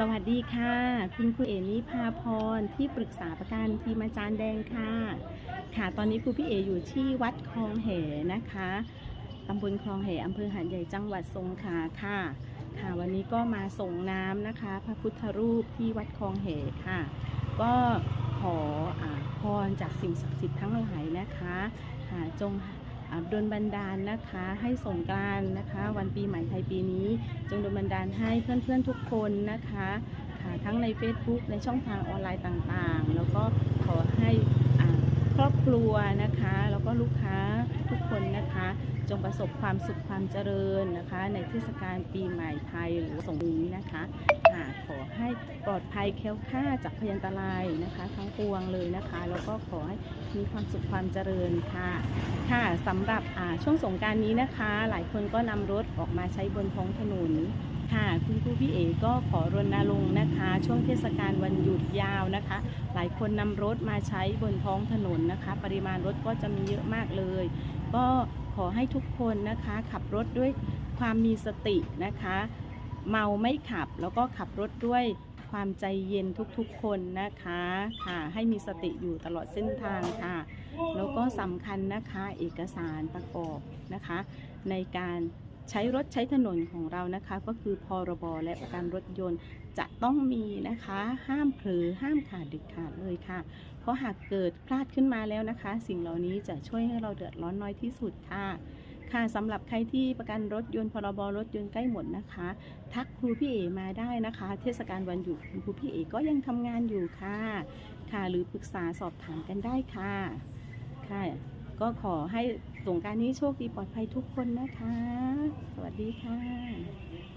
สวัสดีค่ะ คุณครูเอนิพาพรที่ปรึกษาประกันทีมอาจารย์แดงค่ะ ค่ะตอนนี้ครูพี่เออยู่ที่วัดคลองเหนะคะตำบลคลองเหอำเภอหาดใหญ่จังหวัดสงขลาค่ะ ค่ะวันนี้ก็มาส่งน้ำนะคะ พระพุทธรูปที่วัดคลองเหค่ะ ก็ขออาพรจากสิ่งศักดิ์สิทธิ์ทั้งหลายนะคะค่ะจง ดลบันดาลนะคะ ให้สงกรานนะคะ วันปีใหม่ไทยปีนี้ จงดลบันดาลให้เพื่อนๆทุกคนนะคะค่ะทั้งใน Facebook ในช่องทางออนไลน์ต่างๆ แล้วก็ขอให้ครอบครัวนะคะ แล้วก็ลูกค้าทุกคนนะคะ จงประสบความสุขความเจริญนะคะ ในเทศกาลปีใหม่ไทยหรือสงกรานต์นี้นะคะ ขอให้ปลอดภัยแคล้วคลาจากพยันตรายนะคะ ทั้งปวงเลยนะคะ แล้วก็ขอให้มีความสุขความเจริญค่ะ ค่ะสำหรับช่วงสงการนี้นะคะ หลายคนก็นำรถออกมาใช้บนท้องถนนค่ะคุณครูพี่เอก็ขอรณรงค์นะคะ ช่วงเทศกาลวันหยุดยาวนะคะ หลายคนนำรถมาใช้บนท้องถนนนะคะ ปริมาณรถก็จะมีเยอะมากเลย ก็ขอให้ทุกคนนะคะขับรถด้วยความมีสตินะคะ เมาไม่ขับ แล้วก็ขับรถด้วยความใจเย็นทุกๆคนนะคะค่ะให้มีสติอยู่ตลอดเส้นทางค่ะ แล้วก็สำคัญนะคะเอกสารประกอบนะคะ ในการใช้รถใช้ถนนของเรานะคะ ก็คือพรบและประกันรถยนต์จะต้องมีนะคะ ห้ามเผลอห้ามขาดเด็ดขาดเลยค่ะ เพราะหากเกิดพลาดขึ้นมาแล้วนะคะ สิ่งเหล่านี้จะช่วยให้เราเดือดร้อนน้อยที่สุดค่ะ ค่ะสำหรับใครที่ประกันรถยนต์พรบรถยนต์ใกล้หมดนะคะ ทักครูพี่เอมาได้นะคะ เทศกาลวันหยุดครูพี่เอก็ยังทำงานอยู่ค่ะ ค่ะหรือปรึกษาสอบถามกันได้ค่ะ ค่ะ ก็ขอให้สงการนี้โชคดีปลอดภัยทุกคนนะคะ สวัสดีค่ะ